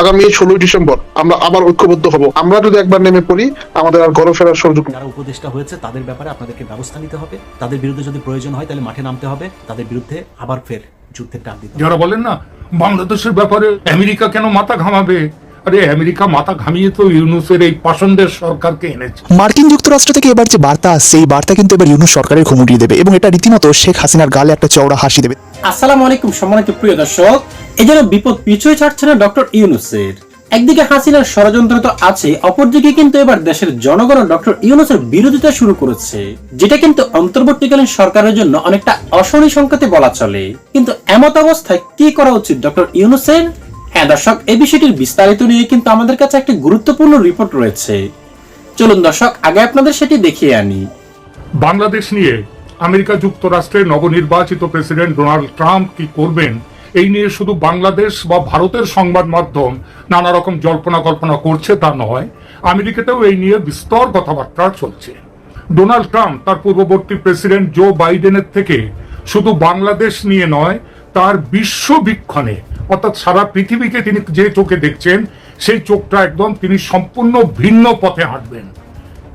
আগামী ষোলোই ডিসেম্বর আমরা আবার ঐক্যবদ্ধ হব। আমরা যদি একবার নেমে পড়ি আমাদের আর ঘরে ফেরার সুযোগ যারা উপদেষ্টা হয়েছে তাদের ব্যাপারে আপনাদেরকে ব্যবস্থা নিতে হবে। তাদের বিরুদ্ধে যদি প্রয়োজন হয় তাহলে মাঠে নামতে হবে। তাদের বিরুদ্ধে আবার ফের যুদ্ধের ডাক দিতে যারা বলেন না বাংলাদেশের ব্যাপারে আমেরিকা কেন মাথা ঘামাবে? আরে আমেরিকা মাথা ঘামিয়ে তো ইউনুসের এই পছন্দের সরকারকে এনেছে। মার্কিন যুক্তরাষ্ট্র থেকে এবার যে বার্তা আসছে এই বার্তা কিন্তু এবার ইউনুস সরকারের ঘুমুটিয়ে দেবে এবং এটা রীতিমতো শেখ হাসিনার গালে একটা চওড়া হাসি দেবে। আসসালামু আলাইকুম সম্মানিত প্রিয় দর্শক এই যেন বিপদ পিছুই ছাড়ছে না ডক্টর ইউনুসের। একদিকে হাসিনার ষড়যন্ত্র তো আছে অপরদিকে কিন্তু এবার দেশের জনগণ ডক্টর ইউনুসের বিরোধিতা শুরু করেছে যেটা কিন্তু অন্তর্বর্তীকালীন সরকারের জন্য অনেকটা অশনি সংকেতে বলা চলে। কিন্তু এমত অবস্থায় কি করা উচিত ডক্টর ইউনুসের? হ্যাঁ দর্শক, এই বিষয়টির বিস্তারিত নিয়ে কিন্তু আমাদের কাছে একটি গুরুত্বপূর্ণ রিপোর্ট রয়েছে। চলুন দর্শক, আগে আপনাদের সেটি দেখিয়ে আনি। বাংলাদেশ নিয়ে আমেরিকা যুক্তরাষ্ট্রের নবনির্বাচিত প্রেসিডেন্ট ডোনাল্ড ট্রাম্প কি করবেন, এই নিয়ে শুধু বাংলাদেশ বা ভারতের সংবাদ মাধ্যম নানা রকম জল্পনা কল্পনা করছে তা নয়, আমেরিকাতেও এই নিয়ে বিস্তর কথাবার্তা চলছে। ডোনাল্ড ট্রাম্প তার পূর্ববর্তী প্রেসিডেন্ট জো বাইডেনের থেকে শুধু বাংলাদেশ নিয়ে নয়, তার বিশ্ববীক্ষণে অর্থাৎ সারা পৃথিবীকে তিনি যে চোখে দেখছেন, সেই চোখটা একদম তিনি সম্পূর্ণ ভিন্ন পথে হাঁটবেন।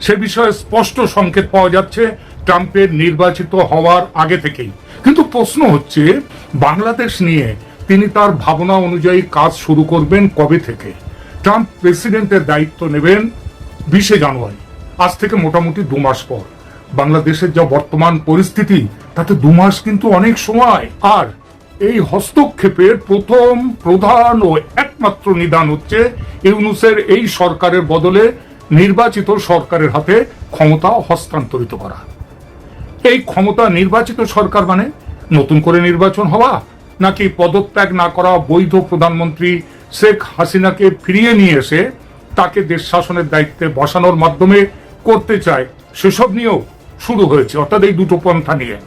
সে বিষয়ে স্পষ্ট সংকেত পাওয়া যাচ্ছে ট্রাম্পের নির্বাচিত হওয়ার আগে থেকেই। কিন্তু প্রশ্ন হচ্ছে, বাংলাদেশ নিয়ে তিনি তার ভাবনা অনুযায়ী কাজ শুরু করবেন কবে থেকে? ট্রাম্প প্রেসিডেন্টের দায়িত্ব নেবেন বিশে জানুয়ারি, আজ থেকে মোটামুটি দু মাস পর। বাংলাদেশের যা বর্তমান পরিস্থিতি, তাতে দু মাস কিন্তু অনেক সময়। আর এই হস্তক্ষেপের প্রথম প্রধান ও একমাত্র নিদান হচ্ছে ইউনুসের এই সরকারের বদলে নির্বাচিত সরকারের হাতে ক্ষমতা হস্তান্তরিত করা। এই ক্ষমতা নির্বাচিত সরকার মানে নতুন করে নির্বাচন হওয়া নাকি পদত্যাগ না করা বৈধ প্রধানমন্ত্রী শেখ হাসিনাকে ফিরিয়ে নিয়ে এসে তাকে দেশ শাসনের দায়িত্বে বসানোর মাধ্যমে করতে চায়, সেসব নিয়েও শুরু হয়েছে। অর্থাৎ এই দুটো পন্থা নিয়ে।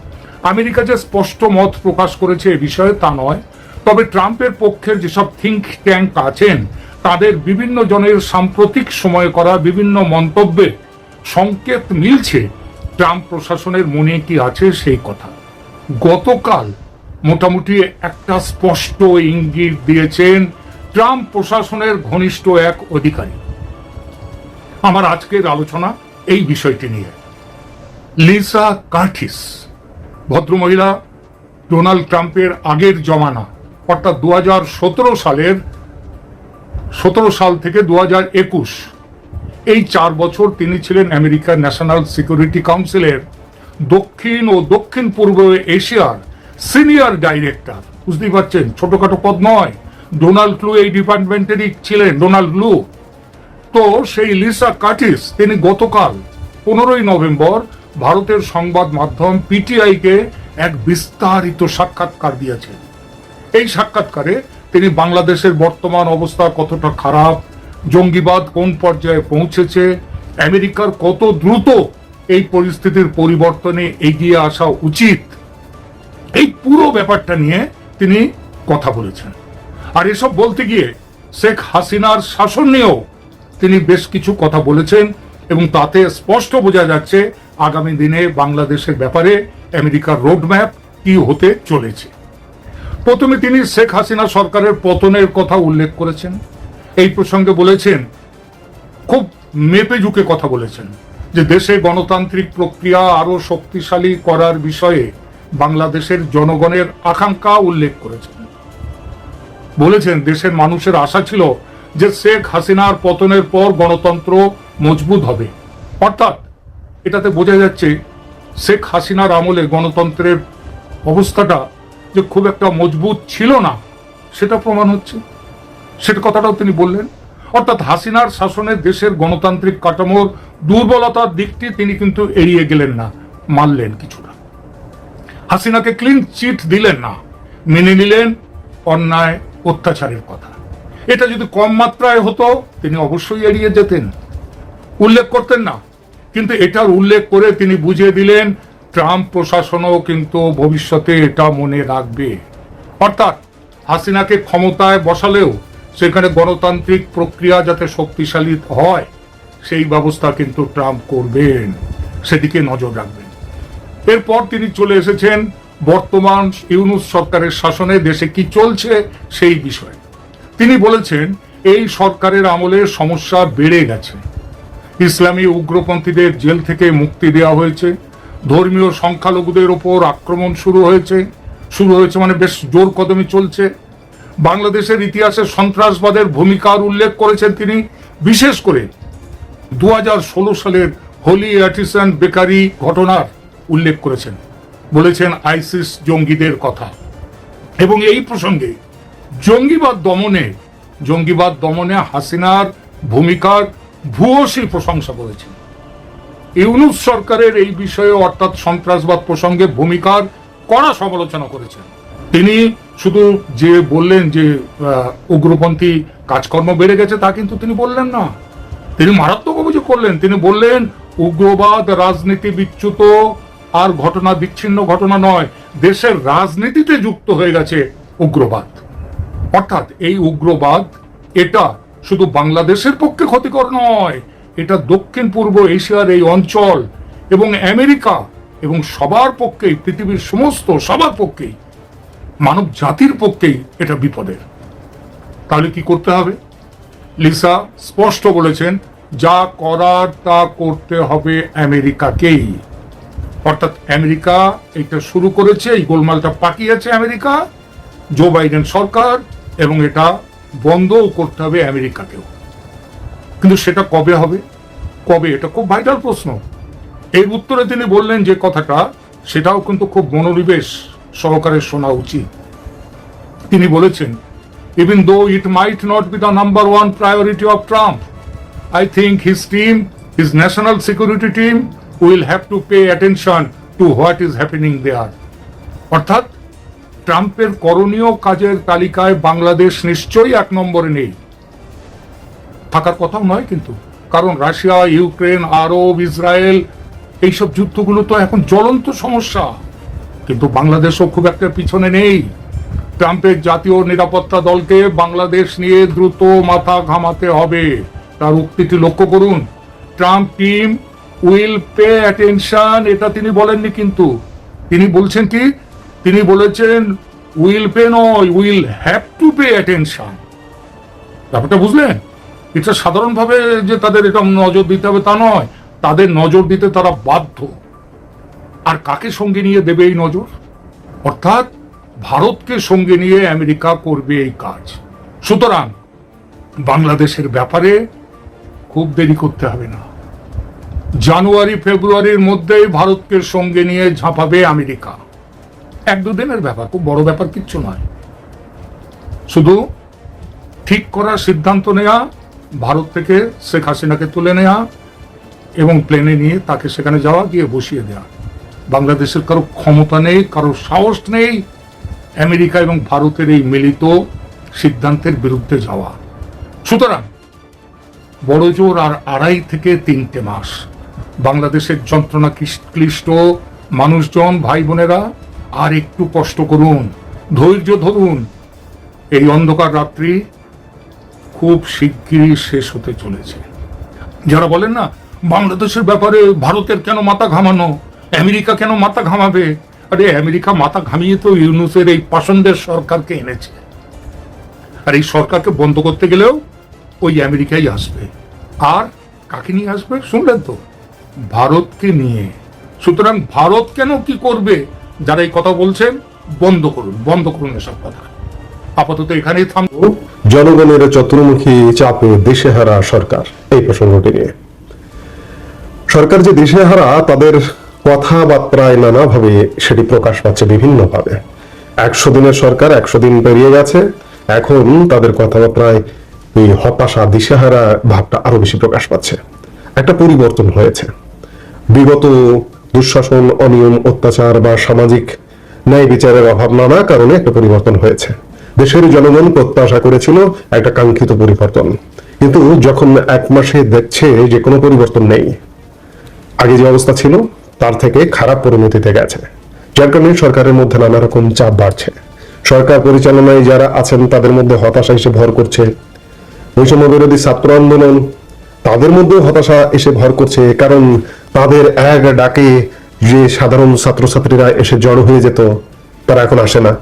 আমেরিকা যে স্পষ্ট মত প্রকাশ করেছে এ বিষয়ে তা নয়। তবে ট্রাম্পের পক্ষের যেসব থিঙ্ক ট্যাঙ্ক আছেন, তাদের বিভিন্ন জনের সাম্প্রতিক সময়ে করা বিভিন্ন মন্তব্যে সংকেত মিলছে। ট্রাম্প প্রশাসনের মনে কি আছে সেই কথা। গতকাল মোটামুটি একটা স্পষ্ট ইঙ্গিত দিয়েছেন ট্রাম্প প্রশাসনের ঘনিষ্ঠ এক অধিকারী। আমার আজকের আলোচনা এই বিষয়টি নিয়ে। লিসা কার্টিস ভদ্রমহিলা ডোনাল্ড ট্রাম্পের আগের জমানা, অর্থাৎ দু সালের সতেরো সাল থেকে দু একুশ। এই চার বছর তিনি ছিলেন আমেরিকার ন্যাশনাল সিকিউরিটি কাউন্সিলের দক্ষিণ ও দক্ষিণ পূর্ব এশিয়ার সিনিয়র ডাইরেক্টর। বুঝতেই পারছেন, ছোটখাটো পদ নয়। ডোনাল্ড ক্লু এই ডিপার্টমেন্টেরই ছিলেন, ডোনাল্ড ক্লু তো সেই লিসা কাটিস তিনি গতকাল পনেরোই নভেম্বর ভারতের সংবাদ মাধ্যম পিটিআইকে এক বিস্তারিত সাক্ষাৎকার দিয়েছেন এই সাক্ষাৎকারে তিনি বাংলাদেশের বর্তমান অবস্থা কতটা খারাপ, জঙ্গিবাদ কোন পর্যায়ে পৌঁছেছে, আমেরিকার কত দ্রুত এই পরিস্থিতির পরিবর্তনে এগিয়ে আসা উচিত। এই পুরো ব্যাপারটা নিয়ে তিনি কথা বলেছেন। আর এসব বলতে গিয়ে শেখ হাসিনার শাসন নিয়েও তিনি বেশ কিছু কথা বলেছেন এবং তাতে স্পষ্ট বোঝা যাচ্ছে আগামী দিনে বাংলাদেশের ব্যাপারে আমেরিকার রোডম্যাপ কি হতে চলেছে? প্রথমে তিনি শেখ হাসিনা সরকারের পতনের কথা উল্লেখ করেছেন। এই প্রসঙ্গে বলেছেন, খুব মেপে ঝুঁকে কথা বলেছেন যে দেশে গণতান্ত্রিক প্রক্রিয়া আরও শক্তিশালী করার বিষয়ে বাংলাদেশের জনগণের আকাঙ্ক্ষা উল্লেখ করেছেন। বলেছেন, দেশের মানুষের আশা ছিল যে শেখ হাসিনার পতনের পর গণতন্ত্র মজবুত হবে। অর্থাৎ এটাতে বোঝা যাচ্ছে শেখ হাসিনার আমলে গণতন্ত্রের অবস্থাটা যে খুব একটা মজবুত ছিল না, সেটা প্রমাণ হচ্ছে। সেটা কথাটাও তিনি বললেন। অর্থাৎ হাসিনার শাসনে দেশের গণতান্ত্রিক কাঠামোর দুর্বলতার দিকটি তিনি কিন্তু এড়িয়ে গেলেন না, মানলেন কিছুটা। হাসিনাকে ক্লিন চিট দিলেন না, মেনে নিলেন অন্যায়, অত্যাচারের কথা। এটা যদি কম মাত্রায় হতো, তিনি অবশ্যই এড়িয়ে যেতেন। উল্লেখ করতেন না কিন্তু এটার উল্লেখ করে তিনি বুঝিয়ে দিলেন, ট্রাম্প প্রশাসনও কিন্তু ভবিষ্যতে এটা মনে রাখবে। অর্থাৎ হাসিনাকে ক্ষমতায় বসালেও সেখানে গণতান্ত্রিক প্রক্রিয়া যাতে শক্তিশালী হয়, সেই ব্যবস্থা কিন্তু ট্রাম্প করবেন। সেদিকে নজর রাখবেন। এরপর তিনি চলে এসেছেন বর্তমান ইউনুস সরকারের শাসনে, দেশে কি চলছে সেই বিষয়ে। তিনি বলেছেন, এই সরকারের আমলে সমস্যা বেড়ে গেছে। ইসলামী উগ্রপন্থীদের জেল থেকে মুক্তি দেওয়া হয়েছে। ধর্মীয় সংখ্যালঘুদের ওপর আক্রমণ শুরু হয়েছে। শুরু হয়েছে মানে বেশ জোর কদমে চলছে। বাংলাদেশের ইতিহাসে সন্ত্রাসবাদের ভূমিকার উল্লেখ করেছেন তিনি। বিশেষ করে দু হাজার ষোলো সালের হোলি অ্যাটিসন বেকারি ঘটনার উল্লেখ করেছেন। বলেছেন আইসিস জঙ্গিদের কথা। এবং এই প্রসঙ্গে জঙ্গিবাদ দমনে জঙ্গিবাদ দমনে হাসিনার ভূমিকার ভূয়সী প্রশংসা করেছেন। ইউনুস সরকারের এই বিষয়ে অর্থাৎ সন্ত্রাসবাদ প্রসঙ্গে ভূমিকার কড়া সমালোচনা করেছেন। তিনি শুধু যে বললেন যে উগ্রপন্থী কাজকর্ম বেড়ে গেছে তা কিন্তু তিনি বললেন না। তিনি মারাত্মক অভিযোগ করলেন। তিনি বললেন, উগ্রবাদ রাজনীতি বিচ্যুত আর ঘটনা বিচ্ছিন্ন ঘটনা নয়, দেশের রাজনীতিতে যুক্ত হয়ে গেছে উগ্রবাদ। অর্থাৎ এই উগ্রবাদ, এটা শুধু বাংলাদেশের পক্ষে ক্ষতিকর নয়, এটা দক্ষিণ পূর্ব এশিয়ার এই অঞ্চল এবং আমেরিকা এবং সবার পক্ষেই, পৃথিবীর সমস্ত সবার পক্ষেই, মানব জাতির পক্ষেই এটা বিপদের। তাহলে কি করতে হবে? লিসা স্পষ্ট বলেছেন, যা করার তা করতে হবে আমেরিকাকেই। অর্থাৎ আমেরিকা এটা শুরু করেছে, এই গোলমালটা পাকিয়েছে আমেরিকা, জো বাইডেন সরকার এবং এটা বন্ধও করতে হবে আমেরিকাকেও। কিন্তু সেটা কবে হবে? কবে? এটা খুব ভাইটাল প্রশ্ন। এর উত্তরে তিনি বললেন যে কথাটা, সেটাও কিন্তু খুব মনোনিবেশ সহকারে শোনা উচিত। তিনি বলেছেন even though it might not be the number one priority of Trump I think his team his national security team will have to pay attention to what is happening they অর্থাৎ ট্রাম্পের করণীয় কাজের তালিকায় বাংলাদেশ নিশ্চয়ই এক নম্বরে নেই। থাকার কথাও নয় কিন্তু, কারণ রাশিয়া, ইউক্রেন, আরব, ইসরায়েল, এইসব যুদ্ধগুলো তো এখন জ্বলন্ত সমস্যা। কিন্তু বাংলাদেশও খুব একটা পিছনে নেই। ট্রাম্পের জাতীয় নিরাপত্তা দলকে বাংলাদেশ নিয়ে দ্রুত মাথা ঘামাতে হবে। তার উক্তিটি লক্ষ্য করুন। Trump team will pay attention, এটা তিনি বলেননি কিন্তু। তিনি বলছেন কি তিনি বলেছেন উইল পে নয় will have to pay attention ব্যাপারটা বুঝলেন? এটা সাধারণভাবে যে তাদের এটা নজর দিতে হবে তা নয়। তাদের নজর দিতে তারা বাধ্য। আর কাকে সঙ্গে নিয়ে দেবে এই নজর? অর্থাৎ ভারতকে সঙ্গে নিয়ে আমেরিকা করবে এই কাজ। সুতরাং বাংলাদেশের ব্যাপারে খুব দেরি করতে হবে না। জানুয়ারি, ফেব্রুয়ারির মধ্যেই ভারতকে সঙ্গে নিয়ে ঝাঁপাবে আমেরিকা। এক দুদিনের ব্যাপার, খুব বড় ব্যাপার কিচ্ছু নয়। শুধু ঠিক করার সিদ্ধান্ত নেওয়া ভারত থেকে শেখ হাসিনাকে তুলে নেওয়া এবং প্লেনে নিয়ে তাকে সেখানে যাওয়া, গিয়ে বসিয়ে দেওয়া বাংলাদেশের কারও ক্ষমতা নেই, কারও সাহস নেই, আমেরিকা এবং ভারতের এই মিলিত সিদ্ধান্তের বিরুদ্ধে যাওয়া। সুতরাং বড় জোর আর আড়াই থেকে তিনটে মাস বাংলাদেশের যন্ত্রণা ক্লিষ্ট- মানুষজন, ভাই বোনেরা আর একটু কষ্ট করুন, ধৈর্য ধরুন। এই অন্ধকার রাত্রি খুব শিগগিরই শেষ হতে চলেছে। যারা বলেন না, বাংলাদেশের ব্যাপারে ভারতের কেন মাথা ঘামানো, আমেরিকা কেন মাথা ঘামাবে? আরে, আমেরিকা মাথা ঘামিয়ে তো ইউনুসের এই পছন্দের সরকারকে এনেছে। আর এই সরকারকে বন্ধ করতে গেলেও ওই আমেরিকাই আসবে। আর কাকে নিয়ে আসবে? শুনলেন তো? ভারতকে নিয়ে। সুতরাং ভারত কেন কি করবে? যারা এই কথা বলছেন, বন্ধ করুন বন্ধ করুন এসব কথা। আপাতত এখানেই থাম জনগণের চতুর্মুখী চাপে দিশেহারা সরকার, এই প্রসঙ্গটি নিয়ে। সরকার যে দিশেহারা, তাদের কথাবার্তায় নানাভাবে সেটি প্রকাশ পাচ্ছে বিভিন্নভাবে। একশো দিনের সরকার একশো দিন পেরিয়ে গেছে, এখন তাদের কথাবার্তায় এই হতাশা, দিশেহারা ভাবটা আরও বেশি প্রকাশ পাচ্ছে। একটা পরিবর্তন হয়েছে। বিগত দুঃশাসন, অনিয়ম, অত্যাচার বা সামাজিক ন্যায় বিচারের অভাব নানা কারণে একটা পরিবর্তন হয়েছে। দেশের জনগণ প্রত্যাশা করেছিল একটা কাঙ্ক্ষিত পরিবর্তন। কিন্তু যখন এক মাসে দেখছে যে কোনো পরিবর্তন নেই, আগে যে অবস্থা ছিল, তার থেকে খারাপ পরিণতিতে গেছে। যার কারণে সরকারের মধ্যে নানা রকম চাপ বাড়ছে। সরকার পরিচালনায় যারা আছেন, তাদের মধ্যে হতাশা এসে ভর করছে। বৈষম্য বিরোধী ছাত্র আন্দোলন তাদের মধ্যেও হতাশা এসে ভর করছে, কারণ তাদের এক ডাকে যে সাধারণ ছাত্রছাত্রীরা এসে জড়ো হয়ে যেত, তারা এখন আসে না।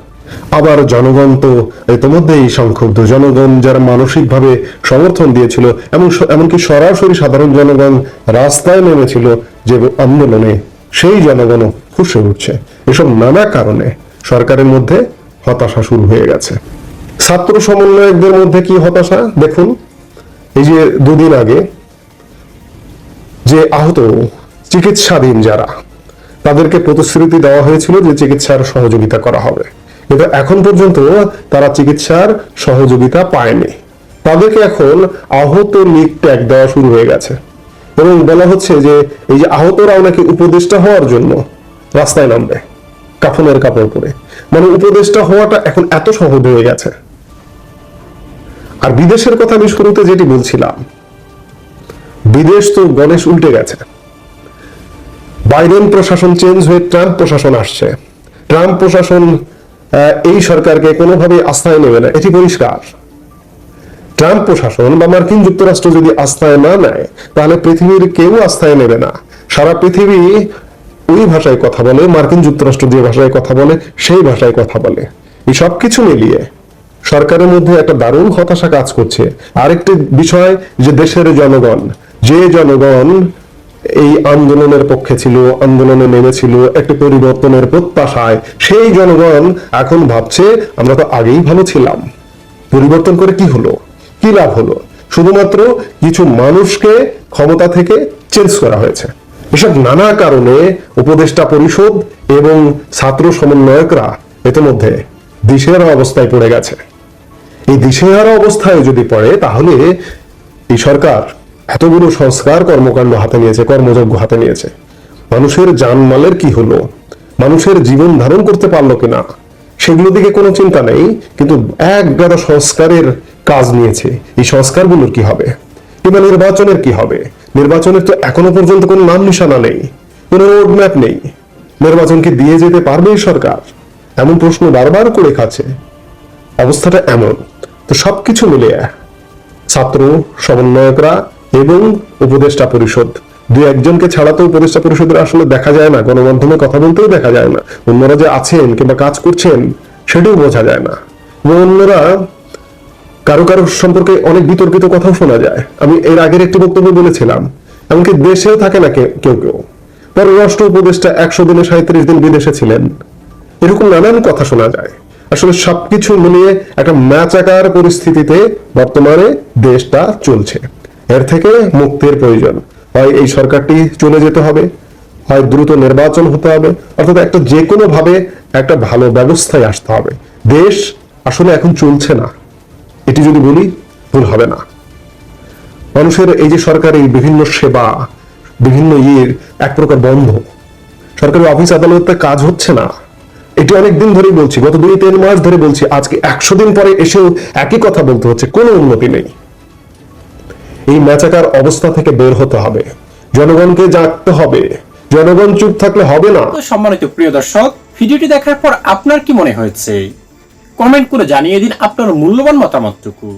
আবার জনগণ তো ইতিমধ্যেই সংক্ষুব্ধ। জনগণ যারা মানসিকভাবে সমর্থন দিয়েছিল এবং এমনকি সরাসরি সাধারণ জনগণ রাস্তায় নেমেছিল যে আন্দোলনে, সেই জনগণও খুশি উঠছে। এসব নানা কারণে সরকারের মধ্যে হতাশা শুরু হয়ে গেছে। ছাত্র সমন্বয়কদের মধ্যে কি হতাশা? দেখুন এই যে দুদিন আগে যে আহত চিকিৎসাধীন যারা, তাদেরকে প্রতিশ্রুতি দেওয়া হয়েছিল যে চিকিৎসার সহযোগিতা করা হবে। কিন্তু এখন পর্যন্ত তারা চিকিৎসার সহযোগিতা পায়নি। তাদেরকে এখন আহত লিগ ট্যাগ দেওয়া শুরু হয়ে গেছে। এবং বলা হচ্ছে যে এই যে আহতরাও নাকি উপদেষ্টা হওয়ার জন্য রাস্তায় নামবে, কাফনের কাপড় পরে। মানে উপদেষ্টা হওয়াটা এখন এত সহজ হয়ে গেছে। আর বিদেশের কথা আমি শুরুতে যেটি বলছিলাম, বিদেশ তো গণেশ উল্টে গেছে। বাইডেন প্রশাসন চেঞ্জ হয়ে ট্রাম্প প্রশাসন আসছে। ট্রাম্প প্রশাসন এই সরকারকে কোনোভাবে আস্থায় নেবে না। এটি পরিষ্কার। ট্রাম্প প্রশাসন বা মার্কিন যুক্তরাষ্ট্র যদি আস্থায় না নেয়, তাহলে পৃথিবীর কেউ আস্থায় নেবে না। সারা পৃথিবী ওই ভাষায় কথা বলে, মার্কিন যুক্তরাষ্ট্র যে ভাষায় কথা বলে, সেই ভাষায় কথা বলে। এই সব কিছু মিলিয়ে সরকারের মধ্যে একটা দারুণ হতাশা কাজ করছে। আরেকটি বিষয় যে দেশের জনগণ, যে জনগণ এই আন্দোলনের পক্ষে ছিল, আন্দোলনে নেমেছিল, একটি পরিবর্তনের প্রত্যাশায়, সেই জনগণ এখন ভাবছে, আমরা তো আগেই ভালো ছিলাম। পরিবর্তন করে কি হলো? কি লাভ হলো? শুধুমাত্র কিছু মানুষকে ক্ষমতা থেকে চেঞ্জ করা হয়েছে। এসব নানা কারণে উপদেষ্টা পরিষদ এবং ছাত্র সমন্বয়করা ইতিমধ্যে দিশেহারা অবস্থায় পড়ে গেছে। এই দিশেহারা অবস্থায় যদি পড়ে, তাহলে এই সরকার এতগুলো সংস্কার কর্মকাণ্ড হাতে নিয়েছে, কর্মযজ্ঞ হাতে নিয়েছে। মানুষের জানমালের কি হলো? মানুষের জীবন ধারণ করতে পারল কিনা? সেগুলো দিকে কোনো চিন্তা নেই, কিন্তু এক গাদা সংস্কারের কাজ নিয়েছে। এই সংস্কারগুলোর কি হবে? কিংবা নির্বাচনের কি হবে? নির্বাচনের তো এখনও পর্যন্ত কোনো নাম নিশানা নেই, কোনো রোড ম্যাপ নেই নির্বাচনকে দিয়ে যেতে পারবে সরকার? এমন প্রশ্ন বারবার করে খাচ্ছে। অবস্থাটা এমন। তো সবকিছু মিলিয়ে ছাত্র, সমন্বয়করা এবং উপদেষ্টা পরিষদ, দুই একজনকে ছাড়া তো উপদেষ্টা পরিষদের আসলে দেখা যায় না, গণমাধ্যমে কথা বলতেও দেখা যায় না। অন্যরা যে আছেন কিংবা কাজ করছেন, সেটাও বোঝা যায় না। এবং অন্যরা কারও কারও সম্পর্কে অনেক বিতর্কিত কথাও শোনা যায়। আমি এর আগের একটি বক্তব্য বলেছিলাম, এমনকি দেশেও থাকে না কেউ কেউ। পররাষ্ট্র উপদেষ্টা একশো দিনে সাঁত্রিশ দিন বিদেশে ছিলেন। এরকম নানান কথা শোনা যায়। আসলে সবকিছু মিলিয়ে একটা ম্যাচাকার পরিস্থিতিতে বর্তমানে দেশটা চলছে। এর থেকে মুক্তির প্রয়োজন। হয় এই সরকারটি চলে যেতে হবে, হয় দ্রুত নির্বাচন হতে হবে, অর্থাৎ একটা যে কোনো ভাবে একটা ভালো ব্যবস্থায় আসতে হবে। দেশ আসলে এখন চলছে না। এটি যদি বলি, ভুল হবে না। মানুষের এই যে সরকারি বিভিন্ন সেবা, বিভিন্ন ইয়ের এক প্রকার বন্ধ। সরকারি অফিস আদালতে কাজ হচ্ছে না। এটি অনেক দিন ধরেই বলছি, গত দুই, তিন মাস ধরে বলছি, আজকে একশো দিন পরে এসেও একই কথা বলতে হচ্ছে, কোনো উন্নতি নেই। এই ম্যাচাকার অবস্থা থেকে বের হতে হবে, জনগণকে জাগতে হবে, জনগণ চুপ থাকলে হবে না। সম্মানিত প্রিয় দর্শক, ভিডিওটি দেখার পর আপনার কি মনে হয়েছে? কমেন্ট করে জানিয়ে দিন আপনার মূল্যবান মতামতটুকু।